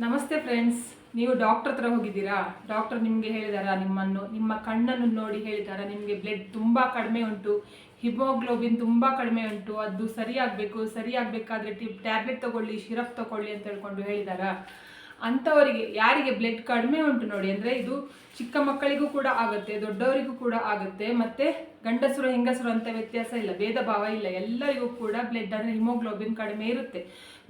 ನಮಸ್ತೆ ಫ್ರೆಂಡ್ಸ್ ನೀವು ಡಾಕ್ಟರ್ ಹತ್ರ ಹೋಗಿದ್ದೀರಾ? ಡಾಕ್ಟರ್ ನಿಮಗೆ ಹೇಳಿದಾರಾ? ನಿಮ್ಮನ್ನು, ನಿಮ್ಮ ಕಣ್ಣನ್ನು ನೋಡಿ ಹೇಳಿದಾರಾ? ನಿಮಗೆ ಬ್ಲಡ್ ತುಂಬ ಕಡಿಮೆ ಉಂಟು ಹಿಮೋಗ್ಲೋಬಿನ್ ತುಂಬ ಕಡಿಮೆ ಉಂಟು, ಅದು ಸರಿಯಾಗಬೇಕು, ಸರಿಯಾಗಬೇಕಾದ್ರೆ ಟಿ ಟ್ಯಾಬ್ಲೆಟ್ ತಗೊಳ್ಳಿ ಶಿರಪ್ ತಗೊಳ್ಳಿ ಅಂತ ಹೇಳ್ಕೊಂಡು ಹೇಳಿದಾರಾ? ಅಂಥವರಿಗೆ, ಯಾರಿಗೆ ಬ್ಲಡ್ ಕಡಿಮೆ ಉಂಟು ನೋಡಿ, ಅಂದರೆ ಇದು ಚಿಕ್ಕ ಮಕ್ಕಳಿಗೂ ಕೂಡ ಆಗುತ್ತೆ, ದೊಡ್ಡವರಿಗೂ ಕೂಡ ಆಗುತ್ತೆ, ಮತ್ತೆ ಗಂಡಸರು, ಹೆಂಗಸರು ಅಂತ ವ್ಯತ್ಯಾಸ ಇಲ್ಲ, ಭೇದ ಭಾವ ಇಲ್ಲ, ಎಲ್ಲರಿಗೂ ಕೂಡ ಬ್ಲಡ್ ಅಂದರೆ ಹಿಮೋಗ್ಲೋಬಿನ್ ಕಡಿಮೆ ಇರುತ್ತೆ.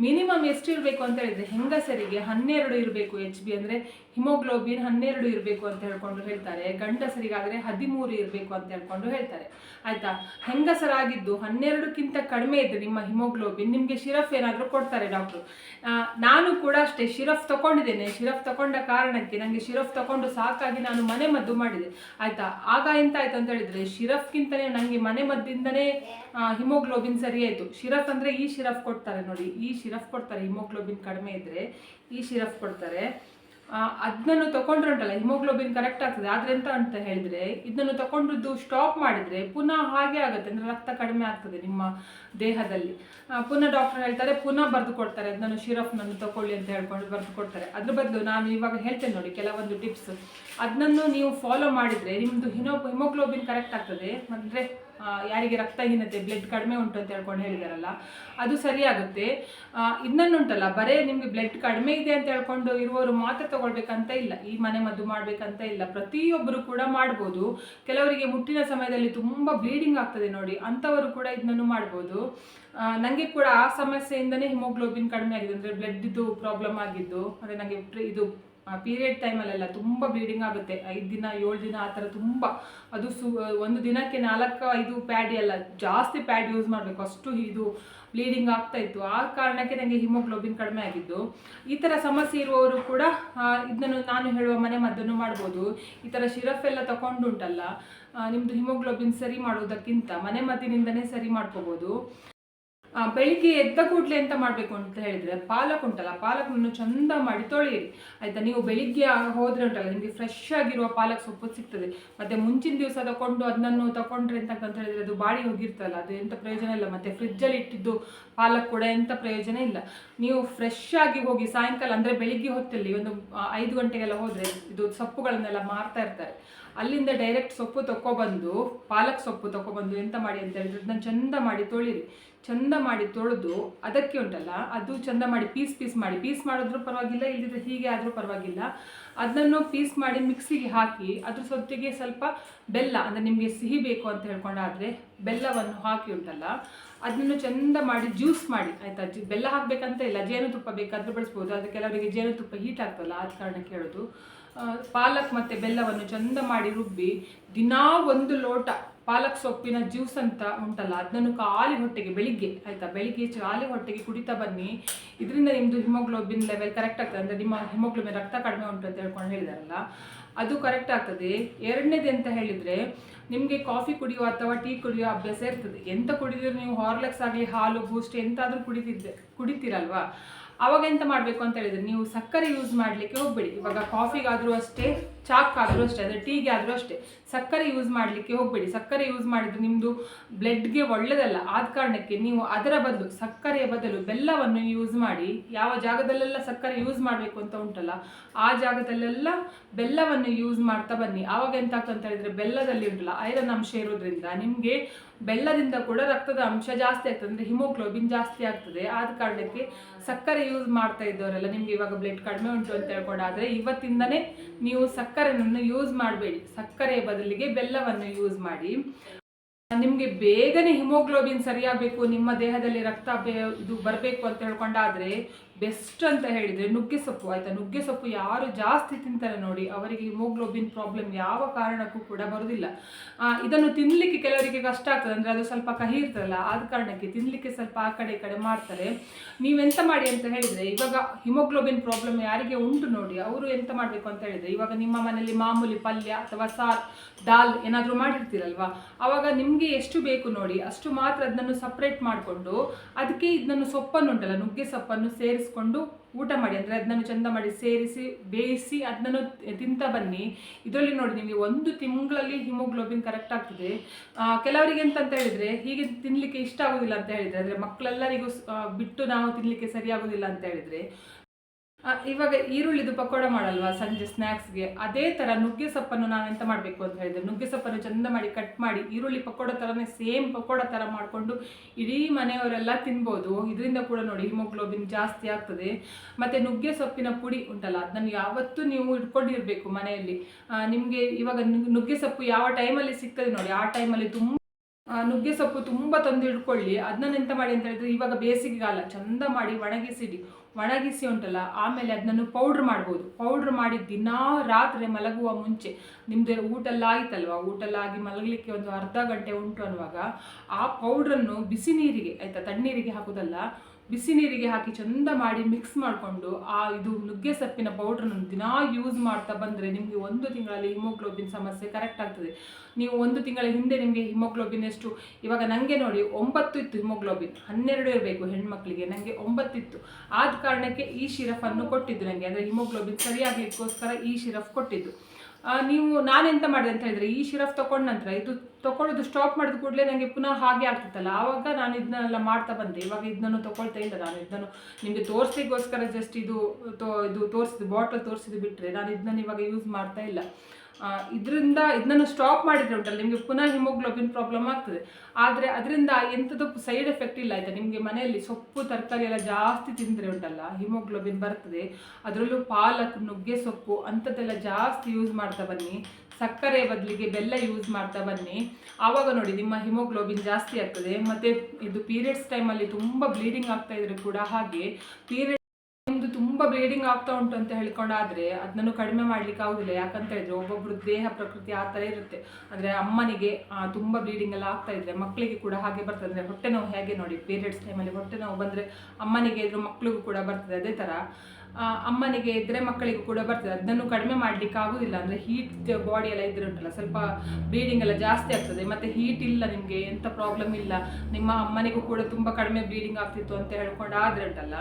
ಮಿನಿಮಮ್ ಎಷ್ಟು ಇರಬೇಕು ಅಂತ ಹೇಳಿದ್ರೆ ಹೆಂಗಸರಿಗೆ ಹನ್ನೆರಡು ಇರಬೇಕು ಎಚ್ ಬಿ ಅಂದರೆ ಹಿಮೋಗ್ಲೋಬಿನ್ ಹನ್ನೆರಡು ಇರಬೇಕು ಅಂತ ಹೇಳ್ಕೊಂಡು ಹೇಳ್ತಾರೆ, ಗಂಡಸರಿಗಾದರೆ ಹದಿಮೂರು ಇರಬೇಕು ಅಂತ ಹೇಳ್ಕೊಂಡು ಹೇಳ್ತಾರೆ. ಆಯ್ತಾ? ಹೆಂಗಸರಾಗಿದ್ದು ಹನ್ನೆರಡಕ್ಕಿಂತ ಕಡಿಮೆ ಇದೆ ನಿಮ್ಮ ಹಿಮೋಗ್ಲೋಬಿನ್ ನಿಮಗೆ ಶಿರಫ್ ಏನಾದರೂ ಕೊಡ್ತಾರೆ ಡಾಕ್ಟ್ರು ನಾನು ಕೂಡ ಅಷ್ಟೇ ಶಿರಫ್ ತಗೊಂಡಿದ್ದೇನೆ, ಶಿರಫ್ ತಗೊಂಡ ಕಾರಣಕ್ಕೆ ನನಗೆ ಶಿರಫ್ ತಗೊಂಡು ಸಾಕಾಗಿ ನಾನು ಮನೆ ಮದ್ದು ಮಾಡಿದೆ. ಆಯ್ತಾ? ಆಗ ಎಂತ ಆಯ್ತು ಅಂತ ಹೇಳಿದ್ರೆ, ಶಿರಫ್ಗಿಂತಲೇ ನನಗೆ ಮನೆ ಮದ್ದಿಂದನೇ ಹಿಮೋಗ್ಲೋಬಿನ್ ಸರಿ ಆಯ್ತು ಶಿರಫ್ ಅಂದರೆ ಈ ಶಿರಫ್ ಕೊಡ್ತಾರೆ ನೋಡಿ. ಈ ಶಿರಫ್ ಕೊಡ್ತಾರೆ, ಹಿಮೋಗ್ಲೋಬಿನ್ ಕಡಿಮೆ ಇದ್ದರೆ ಈ ಶಿರಫ್ ಕೊಡ್ತಾರೆ. ಅದನ್ನು ತಗೊಂಡ್ರೆ ಉಂಟಲ್ಲ ಹಿಮೋಗ್ಲೋಬಿನ್ ಕರೆಕ್ಟ್ ಆಗ್ತದೆ. ಆದ್ರೆ ಎಂತ ಅಂತ ಹೇಳಿದ್ರೆ ಇದನ್ನು ತಗೊಂಡಿದ್ದು ಸ್ಟಾಪ್ ಮಾಡಿದ್ರೆ ಪುನಃ ಹಾಗೆ ಆಗುತ್ತೆ, ಅಂದ್ರೆ ರಕ್ತ ಕಡಿಮೆ ಆಗ್ತದೆ ನಿಮ್ಮ ದೇಹದಲ್ಲಿ. ಪುನಃ ಡಾಕ್ಟರ್ ಹೇಳ್ತಾರೆ, ಪುನಃ ಬರೆದು ಕೊಡ್ತಾರೆ. ಅದನ್ನು ಶಿರಫ್ನನ್ನು ತಗೊಳ್ಳಿ ಅಂತ ಹೇಳ್ಕೊಂಡು ಬರೆದು ಕೊಡ್ತಾರೆ. ಅದ್ರ ಬದಲು ನಾನು ಇವಾಗ ಹೇಳ್ತೇನೆ ನೋಡಿ, ಕೆಲವೊಂದು ಟಿಪ್ಸ್ ಅದನ್ನು ನೀವು ಫಾಲೋ ಮಾಡಿದ್ರೆ ನಿಮ್ಮದು ಹಿನೋ, ಹಿಮೋಗ್ಲೋಬಿನ್ ಕರೆಕ್ಟ್ ಆಗ್ತದೆ. ಅಂದರೆ ಯಾರಿಗೆ ರಕ್ತಹೀನತೆ ಬ್ಲಡ್ ಕಡಿಮೆ ಉಂಟು ಅಂತ ಹೇಳ್ಕೊಂಡು ಹೇಳಿದಾರಲ್ಲ, ಅದು ಸರಿಯಾಗುತ್ತೆ. ಇನ್ನೊಂದುಂಟಲ್ಲ, ಬರೇ ನಿಮಗೆ ಬ್ಲಡ್ ಕಡಿಮೆ ಇದೆ ಅಂತ ಹೇಳ್ಕೊಂಡು ಇರುವವರು ಮಾತ್ರ ತಗೊಳ್ಬೇಕಂತ ಇಲ್ಲ, ಈ ಮನೆ ಮದ್ದು ಮಾಡಬೇಕಂತ ಇಲ್ಲ. ಪ್ರತಿಯೊಬ್ಬರು ಕೂಡ ಮಾಡ್ಬೋದು. ಕೆಲವರಿಗೆ ಮುಟ್ಟಿನ ಸಮಯದಲ್ಲಿ ತುಂಬ ಬ್ಲೀಡಿಂಗ್ ಆಗ್ತದೆ ನೋಡಿ, ಅಂಥವರು ಕೂಡ ಇದನ್ನು ಮಾಡ್ಬೋದು. ನನಗೆ ಕೂಡ ಆ ಸಮಸ್ಯೆಯಿಂದನೇ ಹಿಮೋಗ್ಲೋಬಿನ್ ಕಡಿಮೆ ಆಗಿದೆ, ಅಂದರೆ ಬ್ಲಡ್ದು ಪ್ರಾಬ್ಲಮ್ ಆಗಿದ್ದು, ಅಂದರೆ ನನಗೆ ಇದು ಪೀರಿಯಡ್ ಟೈಮಲ್ಲೆಲ್ಲ ತುಂಬ ಬ್ಲೀಡಿಂಗ್ ಆಗುತ್ತೆ. ಐದು ದಿನ, ಏಳು ದಿನ ಆ ಥರ ತುಂಬ. ಅದು ಸು ಒಂದು ದಿನಕ್ಕೆ ನಾಲ್ಕು, ಐದು ಪ್ಯಾಡ್ ಅಲ್ಲ ಜಾಸ್ತಿ ಪ್ಯಾಡ್ ಯೂಸ್ ಮಾಡಬೇಕು. ಅಷ್ಟು ಇದು ಬ್ಲೀಡಿಂಗ್ ಆಗ್ತಾ ಇತ್ತು. ಆ ಕಾರಣಕ್ಕೆ ನನಗೆ ಹಿಮೋಗ್ಲೋಬಿನ್ ಕಡಿಮೆ ಆಗಿದ್ದು. ಈ ಥರ ಸಮಸ್ಯೆ ಇರುವವರು ಕೂಡ ಇದನ್ನು ನಾನು ಹೇಳುವ ಮನೆ ಮದ್ದನ್ನು ಮಾಡ್ಬೋದು. ಈ ಥರ ಶಿರಫ್ ಎಲ್ಲ ತಗೊಂಡುಂಟಲ್ಲ ನಿಮ್ಮದು ಹಿಮೋಗ್ಲೋಬಿನ್ ಸರಿ ಮಾಡೋದಕ್ಕಿಂತ ಮನೆ ಮದ್ದಿನಿಂದನೇ ಸರಿ ಮಾಡ್ಕೋಬೋದು. ಬೆಳಿಗ್ಗೆ ಎದ್ದ ಕೂಡಲೇ ಎಂತ ಮಾಡಬೇಕು ಅಂತ ಹೇಳಿದ್ರೆ, ಪಾಲಕ್ ಉಂಟಲ್ಲ ಪಾಲಕನ್ನು ಚಂದ ಮಾಡಿ ತೊಳೆಯಿರಿ. ಆಯಿತಾ? ನೀವು ಬೆಳಿಗ್ಗೆ ಹೋದರೆ ಉಂಟಲ್ಲ, ನಿಮಗೆ ಫ್ರೆಶ್ ಆಗಿರುವ ಪಾಲಕ್ ಸೊಪ್ಪು ಸಿಗ್ತದೆ. ಮತ್ತೆ ಮುಂಚಿನ ದಿವಸ ತಗೊಂಡು ಅದನ್ನು ತಗೊಂಡ್ರೆ ಎಂತ ಅಂತ ಹೇಳಿದ್ರೆ ಅದು ಬಾಡಿ ಹೋಗಿರ್ತಲ್ಲ, ಅದು ಎಂಥ ಪ್ರಯೋಜನ ಇಲ್ಲ. ಮತ್ತೆ ಫ್ರಿಜ್ಜಲ್ಲಿ ಇಟ್ಟಿದ್ದು ಪಾಲಕ್ ಕೂಡ ಎಂಥ ಪ್ರಯೋಜನ ಇಲ್ಲ. ನೀವು ಫ್ರೆಶ್ ಆಗಿ ಹೋಗಿ ಸಾಯಂಕಾಲ, ಅಂದರೆ ಬೆಳಿಗ್ಗೆ ಹೊತ್ತಲ್ಲಿ ಒಂದು ಐದು ಗಂಟೆಗೆಲ್ಲ ಹೋದರೆ ಇದು ಸೊಪ್ಪುಗಳನ್ನೆಲ್ಲ ಮಾರ್ತಾ ಇರ್ತಾರೆ. ಅಲ್ಲಿಂದ ಡೈರೆಕ್ಟ್ ಸೊಪ್ಪು ತಗೊಬಂದು ಪಾಲಕ್ ಸೊಪ್ಪು ತಗೊಬಂದು ಎಂತ ಮಾಡಿ ಅಂತ ಹೇಳಿದ್ರೆ ಅದನ್ನ ಚಂದ ಮಾಡಿ ತೊಳಿರಿ. ಚಂದ ಮಾಡಿ ತೊಳೆದು ಅದಕ್ಕೆ ಉಂಟಲ್ಲ, ಅದು ಚಂದ ಮಾಡಿ ಪೀಸ್ ಪೀಸ್ ಮಾಡಿ. ಪೀಸ್ ಮಾಡಿದ್ರೂ ಪರವಾಗಿಲ್ಲ ಇಲ್ಲದಿದ್ರೆ ಹೀಗೆ ಆದರೂ ಪರವಾಗಿಲ್ಲ. ಅದನ್ನು ಪೀಸ್ ಮಾಡಿ ಮಿಕ್ಸಿಗೆ ಹಾಕಿ ಅದ್ರ ಸೊತ್ತಿಗೆ ಸ್ವಲ್ಪ ಬೆಲ್ಲ, ಅಂದರೆ ನಿಮಗೆ ಸಿಹಿ ಬೇಕು ಅಂತ ಹೇಳ್ಕೊಂಡಾದರೆ ಬೆಲ್ಲವನ್ನು ಹಾಕಿ ಉಂಟಲ್ಲ ಅದನ್ನು ಚಂದ ಮಾಡಿ ಜ್ಯೂಸ್ ಮಾಡಿ, ಆಯಿತಾ? ಬೆಲ್ಲ ಹಾಕಬೇಕಂತ ಇಲ್ಲ ಜೇನುತುಪ್ಪ ಬೇಕಾದರೂ ಬಳಸ್ಬೋದು. ಅದಕ್ಕೆ ಕೆಲವರಿಗೆ ಜೇನುತುಪ್ಪ ಹೀಟ್ ಆಗ್ತಲ್ಲ, ಆದ ಕಾರಣಕ್ಕೆ ಹೇಳೋದು ಪಾಲಕ್ ಮತ್ತು ಬೆಲ್ಲವನ್ನು ಚಂದ ಮಾಡಿ ರುಬ್ಬಿ, ದಿನಾ ಒಂದು ಲೋಟ ಪಾಲಕ್ ಸೊಪ್ಪಿನ ಜ್ಯೂಸ್ ಅಂತ ಉಂಟಲ್ಲ ಅದನ್ನು ಖಾಲಿ ಹೊಟ್ಟೆಗೆ, ಬೆಳಿಗ್ಗೆ, ಆಯಿತಾ? ಬೆಳಿಗ್ಗೆ ಖಾಲಿ ಹೊಟ್ಟೆಗೆ ಕುಡಿತಾ ಬನ್ನಿ. ಇದರಿಂದ ನಿಮ್ಮದು ಹಿಮೋಗ್ಲೋಬಿನ್ ಲೆವೆಲ್ ಕರೆಕ್ಟ್ ಆಗ್ತದೆ. ಅಂದರೆ ನಿಮ್ಮ ಹಿಮೋಗ್ಲೋಬಿನ್ ರಕ್ತ ಕಡಿಮೆ ಉಂಟು ಅಂತ ಹೇಳ್ಕೊಂಡು ಹೇಳಿದಾರಲ್ಲ. ಅದು ಕರೆಕ್ಟ್ ಆಗ್ತದೆ. ಎರಡನೇದು ಅಂತ ಹೇಳಿದರೆ, ನಿಮಗೆ ಕಾಫಿ ಕುಡಿಯೋ ಅಥವಾ ಟೀ ಕುಡಿಯೋ ಅಭ್ಯಾಸ ಇರ್ತದೆ. ಎಂತ ಕುಡಿದ್ರು ನೀವು ಹಾರ್ಲೆಕ್ಸ್ ಆಗಲಿ, ಹಾಲು ಬೂಸ್ಟ್ ಎಂತಾದರೂ ಕುಡಿತಿದ್ದೆ ಕುಡಿತೀರಲ್ವಾ? ಅವಾಗ ಎಂತ ಮಾಡಬೇಕು ಅಂತ ಹೇಳಿದ್ರೆ, ನೀವು ಸಕ್ಕರೆ ಯೂಸ್ ಮಾಡಲಿಕ್ಕೆ ಹೋಗ್ಬೇಡಿ. ಇವಾಗ ಕಾಫಿಗಾದರೂ ಅಷ್ಟೇ ಚಾಕ್ಕಾದರೂ ಅಷ್ಟೇ ಅಂದರೆ ಟೀಗೆ ಆದರೂ ಅಷ್ಟೇ, ಸಕ್ಕರೆ ಯೂಸ್ ಮಾಡಲಿಕ್ಕೆ ಹೋಗಬೇಡಿ. ಸಕ್ಕರೆ ಯೂಸ್ ಮಾಡಿದ್ರೆ ನಿಮ್ಮದು ಬ್ಲಡ್ಗೆ ಒಳ್ಳೆಯದಲ್ಲ ಆದ ಕಾರಣಕ್ಕೆ ನೀವು ಅದರ ಬದಲು ಸಕ್ಕರೆಯ ಬದಲು ಬೆಲ್ಲವನ್ನು ಯೂಸ್ ಮಾಡಿ, ಯಾವ ಜಾಗದಲ್ಲೆಲ್ಲ ಸಕ್ಕರೆ ಯೂಸ್ ಮಾಡಬೇಕು ಅಂತ ಉಂಟಲ್ಲ, ಆ ಜಾಗದಲ್ಲೆಲ್ಲ ಬೆಲ್ಲವನ್ನು ಯೂಸ್ ಮಾಡ್ತಾ ಬನ್ನಿ. ಆವಾಗ ಎಂತ ಅಂತ ಹೇಳಿದರೆ ಬೆಲ್ಲದಲ್ಲಿ ಉಂಟಲ್ಲ, ಐರನ್ ಅಂಶ ಇರೋದ್ರಿಂದ ನಿಮಗೆ ಬೆಲ್ಲದಿಂದ ಕೂಡ ರಕ್ತದ ಅಂಶ ಜಾಸ್ತಿ ಆಗ್ತದೆ, ಅಂದರೆ ಹಿಮೋಗ್ಲೋಬಿನ್ ಜಾಸ್ತಿ ಆಗ್ತದೆ. ಆದ ಕಾರಣಕ್ಕೆ ಸಕ್ಕರೆ ಯೂಸ್ ಮಾಡ್ತಾ ಇದ್ದವರೆಲ್ಲ ನಿಮಗೆ ಇವಾಗ ಬ್ಲಡ್ ಕಡಿಮೆ ಉಂಟು ಅಂತ ಹೇಳ್ಕೊಂಡಾದರೆ ಇವತ್ತಿಂದನೇ ನೀವು ಸಕ್ಕರೆಯನ್ನು ಯೂಸ್ ಮಾಡಬೇಡಿ. ಸಕ್ಕರೆಯ ಬದಲಿಗೆ ಬೆಲ್ಲವನ್ನು ಯೂಸ್ ಮಾಡಿ. ನಿಮಗೆ ಬೇಗನೆ ಹಿಮೋಗ್ಲೋಬಿನ್ ಸರಿಯಾಗಬೇಕು, ನಿಮ್ಮ ದೇಹದಲ್ಲಿ ರಕ್ತ ಇದು ಬರಬೇಕು ಅಂತ ಹೇಳ್ಕೊಂಡಾದ್ರೆ ಬೆಸ್ಟ್ ಅಂತ ಹೇಳಿದರೆ ನುಗ್ಗೆ ಸೊಪ್ಪು, ಆಯಿತಾ? ನುಗ್ಗೆ ಸೊಪ್ಪು ಯಾರು ಜಾಸ್ತಿ ತಿಂತಾರೆ ನೋಡಿ, ಅವರಿಗೆ ಹಿಮೋಗ್ಲೋಬಿನ್ ಪ್ರಾಬ್ಲಮ್ ಯಾವ ಕಾರಣಕ್ಕೂ ಕೂಡ ಬರೋದಿಲ್ಲ. ಇದನ್ನು ತಿನ್ನಲಿಕ್ಕೆ ಕೆಲವರಿಗೆ ಕಷ್ಟ ಆಗ್ತದೆ. ಅಂದರೆ ಅದು ಸ್ವಲ್ಪ ಕಹಿ ಇರ್ತದಲ್ಲ, ಆದ ಕಾರಣಕ್ಕೆ ತಿನ್ನಲಿಕ್ಕೆ ಸ್ವಲ್ಪ ಆ ಕಡೆ ಈ ಕಡೆ ಮಾಡ್ತಾರೆ. ನೀವೆಂತ ಮಾಡಿ ಅಂತ ಹೇಳಿದರೆ, ಇವಾಗ ಹಿಮೋಗ್ಲೋಬಿನ್ ಪ್ರಾಬ್ಲಮ್ ಯಾರಿಗೆ ಉಂಟು ನೋಡಿ, ಅವರು ಎಂತ ಮಾಡಬೇಕು ಅಂತ ಹೇಳಿದರೆ, ಇವಾಗ ನಿಮ್ಮ ಮನೆಯಲ್ಲಿ ಮಾಮೂಲಿ ಪಲ್ಯ ಅಥವಾ ಸಾರ್, ದಾಲ್ ಏನಾದರೂ ಮಾಡಿರ್ತೀರಲ್ವಾ? ಆವಾಗ ನಿಮಗೆ ಎಷ್ಟು ಬೇಕು ನೋಡಿ, ಅಷ್ಟು ಮಾತ್ರ ಅದನ್ನು ಸಪ್ರೇಟ್ ಮಾಡಿಕೊಂಡು, ಅದಕ್ಕೆ ಇದನ್ನು ಸೊಪ್ಪನ್ನು ಉಂಟಲ್ಲ, ನುಗ್ಗೆ ಸೊಪ್ಪನ್ನು ಸೇರಿಸ್ಕೊಂಡು ಊಟ ಮಾಡಿ, ಅಂದರೆ ಅದನ್ನು ಚಂದ ಮಾಡಿ ಸೇರಿಸಿ, ಬೇಯಿಸಿ ಅದನ್ನು ತಿಂತ ಬನ್ನಿ. ಇದರಲ್ಲಿ ನೋಡಿ ನಿಮಗೆ ಒಂದು ತಿಂಗಳಲ್ಲಿ ಹಿಮೋಗ್ಲೋಬಿನ್ ಕರೆಕ್ಟ್ ಆಗ್ತದೆ. ಕೆಲವರಿಗೆ ಎಂತ ಅಂತ ಹೇಳಿದರೆ, ಹೀಗೆ ತಿನ್ನಲಿಕ್ಕೆ ಇಷ್ಟ ಆಗೋದಿಲ್ಲ ಅಂತ ಹೇಳಿದರೆ, ಅಂದರೆ ಮಕ್ಕಳೆಲ್ಲರಿಗೂ ಬಿಟ್ಟು ನಾವು ತಿನ್ನಲಿಕ್ಕೆ ಸರಿಯಾಗೋದಿಲ್ಲ ಅಂತ ಹೇಳಿದರೆ ಇವಾಗ ಈರುಳ್ಳಿದು ಪಕೋಡ ಮಾಡಲ್ವಾ ಸಂಜೆ ಸ್ನ್ಯಾಕ್ಸ್ಗೆ ಅದೇ ಥರ ನುಗ್ಗೆ ಸೊಪ್ಪನ್ನು ನಾವೆಂತ ಮಾಡಬೇಕು ಅಂತ ಹೇಳಿದ್ರೆ, ನುಗ್ಗೆ ಸೊಪ್ಪನ್ನು ಚಂದ ಮಾಡಿ ಕಟ್ ಮಾಡಿ, ಈರುಳ್ಳಿ ಪಕೋಡ ಥರನೇ ಸೇಮ್ ಪಕೋಡ ಥರ ಮಾಡಿಕೊಂಡು ಇಡೀ ಮನೆಯವರೆಲ್ಲ ತಿನ್ಬೋದು. ಇದರಿಂದ ಕೂಡ ನೋಡಿ ಹಿಮೋಗ್ಲೋಬಿನ್ ಜಾಸ್ತಿ ಆಗ್ತದೆ. ಮತ್ತು ನುಗ್ಗೆ ಸೊಪ್ಪಿನ ಪುಡಿ ಉಂಟಲ್ಲ, ಅದನ್ನು ಯಾವತ್ತೂ ನೀವು ಇಟ್ಕೊಂಡಿರಬೇಕು ಮನೆಯಲ್ಲಿ. ನಿಮಗೆ ಇವಾಗ ನುಗ್ಗೆ ಸೊಪ್ಪು ಯಾವ ಟೈಮಲ್ಲಿ ಸಿಗ್ತದೆ ನೋಡಿ, ಆ ಟೈಮಲ್ಲಿ ತುಂಬ ನುಗ್ಗೆ ಸೊಪ್ಪು ತುಂಬ ತಂದು ಇಟ್ಕೊಳ್ಳಿ. ಅದನ್ನ ಎಂತ ಮಾಡಿ ಅಂತ ಹೇಳಿದ್ರೆ ಇವಾಗ ಬೇಸಿಗೆಗಾಲ. ಚಂದ ಮಾಡಿ ಒಣಗಿಸಿಡಿ. ಒಣಗಿಸಿ ಉಂಟಲ್ಲ, ಆಮೇಲೆ ಅದನ್ನು ಪೌಡ್ರ್ ಮಾಡ್ಬೋದು. ಪೌಡ್ರ್ ಮಾಡಿ ದಿನಾ ರಾತ್ರಿ ಮಲಗುವ ಮುಂಚೆ ನಿಮ್ಮದು ಊಟ ಎಲ್ಲ ಆಯ್ತಲ್ವಾ? ಊಟ ಎಲ್ಲ ಆಗಿ ಮಲಗಲಿಕ್ಕೆ ಒಂದು ಅರ್ಧ ಗಂಟೆ ಉಂಟು ಅನ್ನುವಾಗ, ಆ ಪೌಡ್ರನ್ನು ಬಿಸಿ ನೀರಿಗೆ, ಆಯಿತಾ, ತಣ್ಣೀರಿಗೆ ಹಾಕೋದಲ್ಲ ಬಿಸಿ ನೀರಿಗೆ ಹಾಕಿ ಚಂದ ಮಾಡಿ ಮಿಕ್ಸ್ ಮಾಡಿಕೊಂಡು ಆ ಇದು ನುಗ್ಗೆ ಸೊಪ್ಪಿನ ಪೌಡ್ರನ್ನು ದಿನಾ ಯೂಸ್ ಮಾಡ್ತಾ ಬಂದರೆ ನಿಮಗೆ ಒಂದು ತಿಂಗಳಲ್ಲಿ ಹಿಮೋಗ್ಲೋಬಿನ್ ಸಮಸ್ಯೆ ಕರೆಕ್ಟ್ ಆಗ್ತದೆ. ನೀವು ಒಂದು ತಿಂಗಳ ಹಿಂದೆ ನಿಮಗೆ ಹಿಮೋಗ್ಲೋಬಿನ್ ಎಷ್ಟು? ಇವಾಗ ನನಗೆ ನೋಡಿ ಒಂಬತ್ತು ಇತ್ತು ಹಿಮೋಗ್ಲೋಬಿನ್ ಹನ್ನೆರಡು ಇರಬೇಕು ಹೆಣ್ಮಕ್ಳಿಗೆ ನನಗೆ ಒಂಬತ್ತಿತ್ತು ಆದ ಕಾರಣಕ್ಕೆ ಈ ಶಿರಫನ್ನು ಕೊಟ್ಟಿದ್ದು ನನಗೆ ಅಂದರೆ ಹಿಮೋಗ್ಲೋಬಿನ್ ಸರಿಯಾಗಲಿಕ್ಕೋಸ್ಕರ ಈ ಶಿರಫ್ ಕೊಟ್ಟಿದ್ದು. ನೀವು ನಾನೆಂತ ಮಾಡಿದೆ ಅಂತ ಹೇಳಿದ್ರೆ, ಈ ಶಿರಫ್ ತೊಗೊಂಡ ನಂತರ ಇದು ತೊಗೊಳ್ಳೋದು ಸ್ಟಾಪ್ ಮಾಡಿದ ಕೂಡಲೇ ನನಗೆ ಪುನಃ ಹಾಗೆ ಆಗ್ತಿತ್ತಲ್ಲ. ಆವಾಗ ನಾನು ಇದನ್ನೆಲ್ಲ ಮಾಡ್ತಾ ಬಂದೆ. ಇವಾಗ ಇದನ್ನು ತಗೊಳ್ತಾ ಇಲ್ಲ ನಾನು. ಇದನ್ನು ನಿಮಗೆ ತೋರಿಸ್ಲಿಕ್ಕೋಸ್ಕರ ಜಸ್ಟ್ ಇದು ತೋ, ಇದು ತೋರಿಸಿದ್ದು ಬಾಟಲ್ ತೋರಿಸಿದ್ದು ಬಿಟ್ಟರೆ ನಾನು ಇದನ್ನ ಇವಾಗ ಯೂಸ್ ಮಾಡ್ತಾ ಇಲ್ಲ. ಇದರಿಂದ ಇದನ್ನು ಸ್ಟಾಪ್ ಮಾಡಿದ್ರೆ ಉಂಟಲ್ಲ, ನಿಮಗೆ ಪುನಃ ಹಿಮೋಗ್ಲೋಬಿನ್ ಪ್ರಾಬ್ಲಮ್ ಆಗ್ತದೆ. ಆದರೆ ಅದರಿಂದ ಎಂಥದ್ದು ಸೈಡ್ ಎಫೆಕ್ಟ್ ಇಲ್ಲ ಆಯಿತಾ, ನಿಮಗೆ ಮನೆಯಲ್ಲಿ ಸೊಪ್ಪು, ತರಕಾರಿ ಎಲ್ಲ ಜಾಸ್ತಿ ತಿಂದರೆ ಉಂಟಲ್ಲ ಹಿಮೋಗ್ಲೋಬಿನ್ ಬರ್ತದೆ. ಅದರಲ್ಲೂ ಪಾಲಕ್, ನುಗ್ಗೆ ಸೊಪ್ಪು ಅಂಥದ್ದೆಲ್ಲ ಜಾಸ್ತಿ ಯೂಸ್ ಮಾಡ್ತಾ ಬನ್ನಿ. ಸಕ್ಕರೆ ಬದಲಿಗೆ ಬೆಲ್ಲ ಯೂಸ್ ಮಾಡ್ತಾ ಬನ್ನಿ. ಆವಾಗ ನೋಡಿ ನಿಮ್ಮ ಹಿಮೋಗ್ಲೋಬಿನ್ ಜಾಸ್ತಿ ಆಗ್ತದೆ. ಮತ್ತು ಇದು ಪೀರಿಯಡ್ಸ್ ಟೈಮಲ್ಲಿ ತುಂಬ ಬ್ಲೀಡಿಂಗ್ ಆಗ್ತಾ ಇದ್ರೆ ಕೂಡ ಹಾಗೆ. ಪೀರಿಯಡ್ ತುಂಬ ಬ್ಲೀಡಿಂಗ್ ಆಗ್ತಾ ಉಂಟು ಅಂತ ಹೇಳ್ಕೊಂಡಾದ್ರೆ ಅದನ್ನು ಕಡಿಮೆ ಮಾಡ್ಲಿಕ್ಕೆ ಆಗುದಿಲ್ಲ. ಯಾಕಂತ ಹೇಳಿದ್ರೆ ಒಬ್ಬೊಬ್ರು ದೇಹ, ಪ್ರಕೃತಿ ಆ ಥರ ಇರುತ್ತೆ. ಅಂದ್ರೆ ಅಮ್ಮನಿಗೆ ತುಂಬ ಬ್ಲೀಡಿಂಗ್ ಎಲ್ಲ ಆಗ್ತಾ ಇದ್ರೆ ಮಕ್ಕಳಿಗೆ ಕೂಡ ಹಾಗೆ ಬರ್ತದೆ. ಅಂದ್ರೆ ಹೊಟ್ಟೆ ನೋವು ಹೇಗೆ ನೋಡಿ ಪೀರಿಯಡ್ಸ್ ಟೈಮಲ್ಲಿ ಹೊಟ್ಟೆ ನೋವು ಬಂದ್ರೆ ಅಮ್ಮನಿಗೆ ಇದ್ರೂ ಮಕ್ಕಳಿಗೂ ಕೂಡ ಬರ್ತದೆ. ಅದೇ ಥರ ಅಮ್ಮನಿಗೆ ಇದ್ರೆ ಮಕ್ಕಳಿಗೂ ಕೂಡ ಬರ್ತದೆ. ಅದನ್ನು ಕಡಿಮೆ ಮಾಡ್ಲಿಕ್ಕೆ ಆಗುದಿಲ್ಲ. ಅಂದ್ರೆ ಹೀಟ್ ಬಾಡಿ ಎಲ್ಲ ಇದ್ರೆ ಉಂಟಲ್ಲ, ಸ್ವಲ್ಪ ಬ್ಲೀಡಿಂಗ್ ಎಲ್ಲ ಜಾಸ್ತಿ ಆಗ್ತದೆ. ಮತ್ತೆ ಹೀಟ್ ಇಲ್ಲ ನಿಮಗೆ, ಎಂತ ಪ್ರಾಬ್ಲಮ್ ಇಲ್ಲ. ನಿಮ್ಮ ಅಮ್ಮನಿಗೂ ಕೂಡ ತುಂಬ ಕಡಿಮೆ ಬ್ಲೀಡಿಂಗ್ ಆಗ್ತಿತ್ತು ಅಂತ ಹೇಳ್ಕೊಂಡು ಆದ್ರೆ ಉಂಟಲ್ಲ.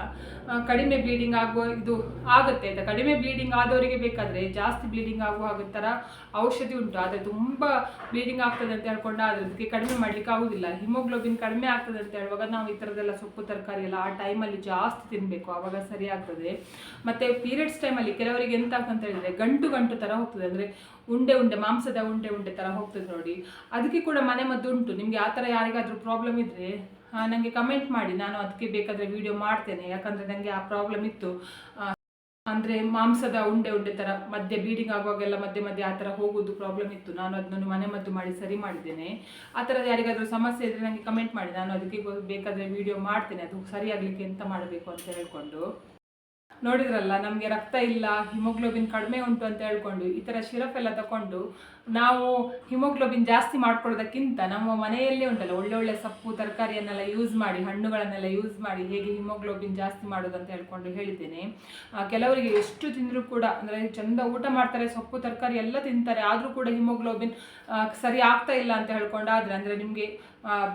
ಕಡಿಮೆ ಬ್ಲೀಡಿಂಗ್ ಆಗುವ, ಇದು ಆಗುತ್ತೆ ಅಂತ ಕಡಿಮೆ ಬ್ಲೀಡಿಂಗ್ ಆದವರಿಗೆ ಬೇಕಾದ್ರೆ ಜಾಸ್ತಿ ಬ್ಲೀಡಿಂಗ್ ಆಗುವ ಥರ ಔಷಧಿ ಉಂಟು. ಆದರೆ ತುಂಬ ಬ್ಲೀಡಿಂಗ್ ಆಗ್ತದೆ ಅಂತ ಹೇಳ್ಕೊಂಡು ಆದ್ರೆ ಅದಕ್ಕೆ ಕಡಿಮೆ ಮಾಡ್ಲಿಕ್ಕೆ ಆಗುದಿಲ್ಲ. ಹಿಮೋಗ್ಲೋಬಿನ್ ಕಡಿಮೆ ಆಗ್ತದೆ ಅಂತ ಹೇಳುವಾಗ ನಾವು ಈ ಥರದ್ದೆಲ್ಲ ಸೊಪ್ಪು ತರಕಾರಿ ಎಲ್ಲ ಆ ಟೈಮಲ್ಲಿ ಜಾಸ್ತಿ ತಿನ್ನಬೇಕು ಆವಾಗ ಸರಿ ಆಗ್ತದೆ. ಮತ್ತೆ ಪೀರಿಯಡ್ಸ್ ಟೈಮಲ್ಲಿ ಕೆಲವರಿಗೆ ಎಂತ ಅಂತ ಹೇಳಿದ್ರೆ ಗಂಟು ಗಂಟು ಥರ ಹೋಗ್ತದೆ. ಅಂದರೆ ಉಂಡೆ ಉಂಡೆ, ಮಾಂಸದ ಉಂಡೆ ಉಂಡೆ ಥರ ಹೋಗ್ತದೆ ನೋಡಿ. ಅದಕ್ಕೆ ಕೂಡ ಮನೆ ಮದ್ದು ಉಂಟು. ನಿಮಗೆ ಆ ಥರ ಯಾರಿಗಾದ್ರೂ ಪ್ರಾಬ್ಲಮ್ ಇದ್ದರೆ ನನಗೆ ಕಮೆಂಟ್ ಮಾಡಿ. ನಾನು ಅದಕ್ಕೆ ಬೇಕಾದರೆ ವಿಡಿಯೋ ಮಾಡ್ತೇನೆ. ಯಾಕಂದರೆ ನನಗೆ ಆ ಪ್ರಾಬ್ಲಮ್ ಇತ್ತು. ಅಂದ್ರೆ ಮಾಂಸದ ಉಂಡೆ ಉಂಡೆ ಥರ ಮಧ್ಯೆ ಬ್ಲೀಡಿಂಗ್ ಆಗುವಾಗೆಲ್ಲ ಮಧ್ಯೆ ಮಧ್ಯೆ ಆ ಥರ ಹೋಗೋದು ಪ್ರಾಬ್ಲಮ್ ಇತ್ತು. ನಾನು ಅದನ್ನು ಮನೆ ಮದ್ದು ಮಾಡಿ ಸರಿ ಮಾಡಿದ್ದೇನೆ. ಆ ಥರದ ಯಾರಿಗಾದ್ರೂ ಸಮಸ್ಯೆ ಇದ್ದರೆ ನನಗೆ ಕಮೆಂಟ್ ಮಾಡಿ. ನಾನು ಅದಕ್ಕೆ ಬೇಕಾದ್ರೆ ವಿಡಿಯೋ ಮಾಡ್ತೇನೆ. ಅದು ಸರಿ ಆಗಲಿಕ್ಕೆ ಎಂತ ಮಾಡಬೇಕು ಅಂತ ಹೇಳ್ಕೊಂಡು. ನೋಡಿದ್ರಲ್ಲ, ನಮಗೆ ರಕ್ತ ಇಲ್ಲ, ಹಿಮೋಗ್ಲೋಬಿನ್ ಕಡಿಮೆ ಉಂಟು ಅಂತ ಹೇಳ್ಕೊಂಡು ಈ ಥರ ಶಿರಫ್ ಎಲ್ಲ ತಗೊಂಡು ನಾವು ಹಿಮೋಗ್ಲೋಬಿನ್ ಜಾಸ್ತಿ ಮಾಡ್ಕೊಳ್ಳೋದಕ್ಕಿಂತ ನಮ್ಮ ಮನೆಯಲ್ಲೇ ಉಂಟಲ್ಲ, ಒಳ್ಳೆ ಒಳ್ಳೆ ಸೊಪ್ಪು, ತರಕಾರಿಯನ್ನೆಲ್ಲ ಯೂಸ್ ಮಾಡಿ, ಹಣ್ಣುಗಳನ್ನೆಲ್ಲ ಯೂಸ್ ಮಾಡಿ ಹೇಗೆ ಹಿಮೋಗ್ಲೋಬಿನ್ ಜಾಸ್ತಿ ಮಾಡೋದು ಅಂತ ಹೇಳ್ಕೊಂಡು ಹೇಳಿದ್ದೇನೆ. ಕೆಲವರಿಗೆ ಎಷ್ಟು ತಿಂದರೂ ಕೂಡ, ಅಂದರೆ ಚಂದ ಊಟ ಮಾಡ್ತಾರೆ, ಸೊಪ್ಪು, ತರಕಾರಿ ಎಲ್ಲ ತಿಂತಾರೆ, ಆದರೂ ಕೂಡ ಹಿಮೋಗ್ಲೋಬಿನ್ ಸರಿ ಆಗ್ತಾ ಇಲ್ಲ ಅಂತ ಹೇಳ್ಕೊಂಡಾದ್ರೆ ಅಂದರೆ ನಿಮಗೆ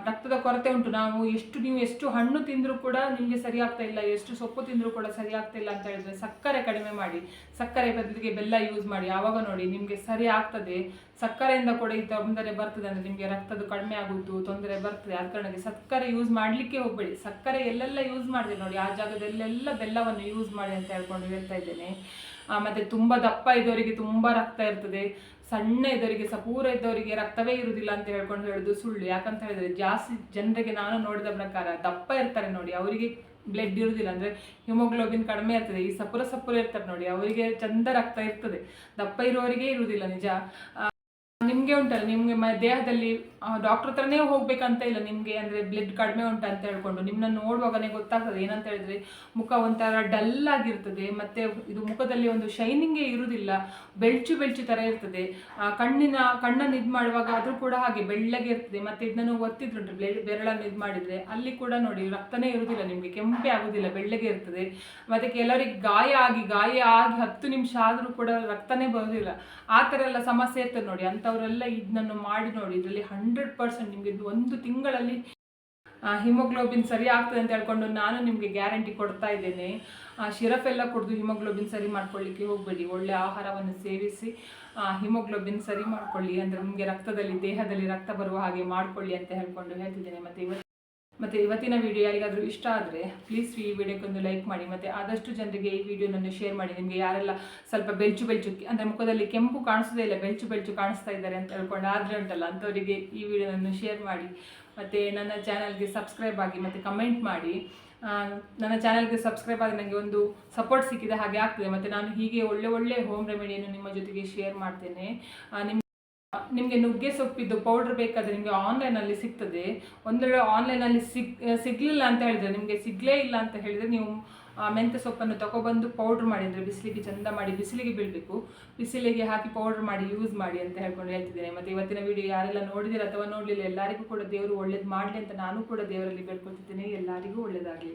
ರಕ್ತದ ಕೊರತೆ ಉಂಟು. ನಾವು ಎಷ್ಟು, ನೀವು ಎಷ್ಟು ಹಣ್ಣು ತಿಂದರೂ ಕೂಡ ನಿಮಗೆ ಸರಿ ಆಗ್ತಾ ಇಲ್ಲ, ಎಷ್ಟು ಸೊಪ್ಪು ತಿಂದರೂ ಕೂಡ ಸರಿ ಇಲ್ಲ ಅಂತ ಹೇಳಿದ್ರೆ ಸಕ್ಕರೆ ಕಡಿಮೆ ಮಾಡಿ, ಸಕ್ಕರೆ ಬದಲಿಗೆ ಬೆಲ್ಲ ಯೂಸ್ ಮಾಡಿ, ಯಾವಾಗ ನೋಡಿ ನಿಮಗೆ ಸರಿ ಆಗ್ತದೆ. ಸಕ್ಕರೆಯಿಂದ ಕೂಡ ಈ ತೊಂದರೆ ಬರ್ತದೆ ಅಂದರೆ ನಿಮಗೆ ರಕ್ತದ ಕಡಿಮೆ ಆಗುವುದು, ತೊಂದರೆ ಬರ್ತದೆ. ಆದ ಕಾರಣಕ್ಕೆ ಸಕ್ಕರೆ ಯೂಸ್ ಮಾಡಲಿಕ್ಕೆ ಹೋಗಬೇಡಿ. ಸಕ್ಕರೆ ಎಲ್ಲೆಲ್ಲ ಯೂಸ್ ಮಾಡಿದೆ ನೋಡಿ, ಆ ಜಾಗದಲ್ಲೆಲ್ಲ ಬೆಲ್ಲವನ್ನು ಯೂಸ್ ಮಾಡಿ ಅಂತ ಹೇಳ್ಕೊಂಡು ಹೇಳ್ತಾ ಇದ್ದೇನೆ. ಮತ್ತೆ ತುಂಬ ದಪ್ಪ ಇದ್ದವರಿಗೆ ತುಂಬ ರಕ್ತ ಇರ್ತದೆ. ಸಣ್ಣ ಇದ್ದವರಿಗೆ, ಸಪೂರ ಇದ್ದವರಿಗೆ ರಕ್ತವೇ ಇರುವುದಿಲ್ಲ ಅಂತ ಹೇಳ್ಕೊಂಡು ಹೇಳೋದು ಸುಳ್ಳು. ಯಾಕಂತ ಹೇಳಿದ್ರೆ ಜಾಸ್ತಿ ಜನರಿಗೆ ನಾನು ನೋಡಿದ ಪ್ರಕಾರ ದಪ್ಪ ಇರ್ತಾರೆ ನೋಡಿ, ಅವರಿಗೆ ಬ್ಲಡ್ ಇರುವುದಿಲ್ಲ ಅಂದರೆ ಹಿಮೋಗ್ಲೋಬಿನ್ ಕಡಿಮೆ ಇರ್ತದೆ, ಈ ಸಪುರ ಸಪುರ ಇರ್ತಾರೆ ನೋಡಿ, ಅವರಿಗೆ ಚಂದ ರಕ್ತ ಇರ್ತದೆ. ದಪ್ಪ ಇರುವವರಿಗೆ ಇರುವುದಿಲ್ಲ ನಿಜ. ನಿಮಗೆ ಉಂಟಲ್ಲ ನಿಮಗೆ ದೇಹದಲ್ಲಿ ಡಾಕ್ಟರ್ ಹತ್ರನೇ ಹೋಗ್ಬೇಕಂತ ಇಲ್ಲ ನಿಮಗೆ ಅಂದರೆ ಬ್ಲಡ್ ಕಡಿಮೆ ಉಂಟು ಅಂತ ಹೇಳ್ಕೊಂಡು ನಿಮ್ಮನ್ನ ನೋಡುವಾಗನೇ ಗೊತ್ತಾಗ್ತದೆ ಏನಂತ ಹೇಳಿದ್ರೆ ಮುಖ ಒಂಥರ ಡಲ್ ಆಗಿರ್ತದೆ ಮತ್ತೆ ಇದು ಮುಖದಲ್ಲಿ ಒಂದು ಶೈನಿಂಗೇ ಇರುವುದಿಲ್ಲ ಬೆಳ್ಚು ಬೆಳ್ಚು ಥರ ಇರ್ತದೆ ಆ, ಕಣ್ಣಿನ ಕಣ್ಣನ್ನು ಇದು ಮಾಡುವಾಗ ಅದು ಕೂಡ ಹಾಗೆ ಬೆಳ್ಳಗೆ ಇರ್ತದೆ ಮತ್ತೆ ಇದನ್ನು ಒತ್ತಿದ್ರುಂಟು ಬೆರಳನ್ನು ಇದು ಮಾಡಿದ್ರೆ ಅಲ್ಲಿ ಕೂಡ ನೋಡಿ ರಕ್ತನೇ ಇರುವುದಿಲ್ಲ ನಿಮಗೆ ಕೆಂಪೆ ಆಗೋದಿಲ್ಲ ಬೆಳ್ಳಗೆ ಇರ್ತದೆ ಮತ್ತೆ ಕೆಲವರಿಗೆ ಗಾಯ ಆಗಿ ಗಾಯ ಆಗಿ ಹತ್ತು ನಿಮಿಷ ಆದರೂ ಕೂಡ ರಕ್ತನೇ ಬರೋದಿಲ್ಲ ಆ ಥರ ಎಲ್ಲ ಸಮಸ್ಯೆ ಇರ್ತದೆ ನೋಡಿ ಅಂಥವರೆಲ್ಲ ಇದನ್ನು ಮಾಡಿ ನೋಡಿ, ಇದರಲ್ಲಿ ಹಂಡ್ರೆಡ್ ಪರ್ಸೆಂಟ್ ನಿಮಗೆ ಒಂದು ತಿಂಗಳಲ್ಲಿ ಹಿಮೋಗ್ಲೋಬಿನ್ ಸರಿ ಆಗ್ತದೆ ಅಂತ ಹೇಳ್ಕೊಂಡು ನಾನು ನಿಮಗೆ ಗ್ಯಾರಂಟಿ ಕೊಡ್ತಾ ಇದ್ದೇನೆ. ಶಿರಫ್ ಎಲ್ಲ ಕುಡಿದು ಹಿಮೋಗ್ಲೋಬಿನ್ ಸರಿ ಮಾಡ್ಕೊಳ್ಳಿಕ್ಕೆ ಹೋಗಬೇಡಿ. ಒಳ್ಳೆ ಆಹಾರವನ್ನು ಸೇವಿಸಿ ಹಿಮೋಗ್ಲೋಬಿನ್ ಸರಿ ಮಾಡ್ಕೊಳ್ಳಿ. ಅಂದರೆ ನಿಮಗೆ ರಕ್ತದಲ್ಲಿ, ದೇಹದಲ್ಲಿ ರಕ್ತ ಬರುವ ಹಾಗೆ ಮಾಡ್ಕೊಳ್ಳಿ ಅಂತ ಹೇಳ್ಕೊಂಡು ಹೇಳ್ತಿದ್ದೇನೆ. ಮತ್ತು ಇವತ್ತು ಮತ್ತು ಇವತ್ತಿನ ವಿಡಿಯೋ ಯಾರಿಗಾದರೂ ಇಷ್ಟ ಆದರೆ ಪ್ಲೀಸ್ ಈ ವಿಡಿಯೋಕ್ಕೊಂದು ಲೈಕ್ ಮಾಡಿ ಮತ್ತು ಆದಷ್ಟು ಜನರಿಗೆ ಈ ವಿಡಿಯೋನನ್ನು ಶೇರ್ ಮಾಡಿ. ನಿಮಗೆ ಯಾರೆಲ್ಲ ಸ್ವಲ್ಪ ಬೆಳ್ಚು ಬೆಳ್ಚು ಅಂದರೆ ಮುಖದಲ್ಲಿ ಕೆಂಪು ಕಾಣಿಸೋದೇ ಇಲ್ಲ ಬೆಳ್ಚು ಬೆಳ್ಚು ಕಾಣಿಸ್ತಾ ಇದ್ದಾರೆ ಅಂತ ಹೇಳ್ಕೊಂಡು ಆದರೆ ಉಂಟಲ್ಲ, ಅಂಥವರಿಗೆ ಈ ವಿಡಿಯೋನನ್ನು ಶೇರ್ ಮಾಡಿ. ಮತ್ತು ನನ್ನ ಚಾನಲ್ಗೆ ಸಬ್ಸ್ಕ್ರೈಬ್ ಆಗಿ ಮತ್ತು ಕಮೆಂಟ್ ಮಾಡಿ. ನನ್ನ ಚಾನಲ್ಗೆ ಸಬ್ಸ್ಕ್ರೈಬ್ ಆಗಿ ನನಗೆ ಒಂದು ಸಪೋರ್ಟ್ ಸಿಕ್ಕಿದ ಹಾಗೆ ಆಗ್ತದೆ. ಮತ್ತು ನಾನು ಹೀಗೆ ಒಳ್ಳೆ ಒಳ್ಳೆ ಹೋಮ್ ರೆಮಿಡಿಯನ್ನು ನಿಮ್ಮ ಜೊತೆಗೆ ಶೇರ್ ಮಾಡ್ತೇನೆ. ನಿಮ್ಮ ನಿಮಗೆ ನುಗ್ಗೆ ಸೊಪ್ಪಿದ್ದು ಪೌಡರ್ ಬೇಕಾದರೆ ನಿಮಗೆ ಆನ್ಲೈನಲ್ಲಿ ಸಿಗ್ತದೆ. ಒಂದು ವೇಳೆ ಆನ್ಲೈನಲ್ಲಿ ಸಿಗ್ ಸಿಗಲಿಲ್ಲ ಅಂತ ಹೇಳಿದರೆ, ನಿಮಗೆ ಸಿಗಲೇ ಇಲ್ಲ ಅಂತ ಹೇಳಿದರೆ ನೀವು ಮೆಂತ್ಯ ಸೊಪ್ಪನ್ನು ತಗೊಬಂದು ಪೌಡ್ರ್ ಮಾಡಿ ಅಂದರೆ ಬಿಸಿಲಿಗೆ ಚಂದ ಮಾಡಿ ಬಿಸಿಲಿಗೆ ಬೀಳಬೇಕು. ಬಿಸಿಲಿಗೆ ಹಾಕಿ ಪೌಡ್ರ್ ಮಾಡಿ ಯೂಸ್ ಮಾಡಿ ಅಂತ ಹೇಳ್ಕೊಂಡು ಹೇಳ್ತಿದ್ದೇನೆ. ಮತ್ತು ಇವತ್ತಿನ ವಿಡಿಯೋ ಯಾರೆಲ್ಲ ನೋಡಿದಿರ ಅಥವಾ ನೋಡಲಿಲ್ಲ, ಎಲ್ಲರಿಗೂ ಕೂಡ ದೇವರು ಒಳ್ಳೇದು ಮಾಡಲಿ ಅಂತ ನಾನು ಕೂಡ ದೇವರಲ್ಲಿ ಬೇಡ್ಕೊಳ್ತಿದ್ದೇನೆ. ಎಲ್ಲರಿಗೂ ಒಳ್ಳೆಯದಾಗಲಿ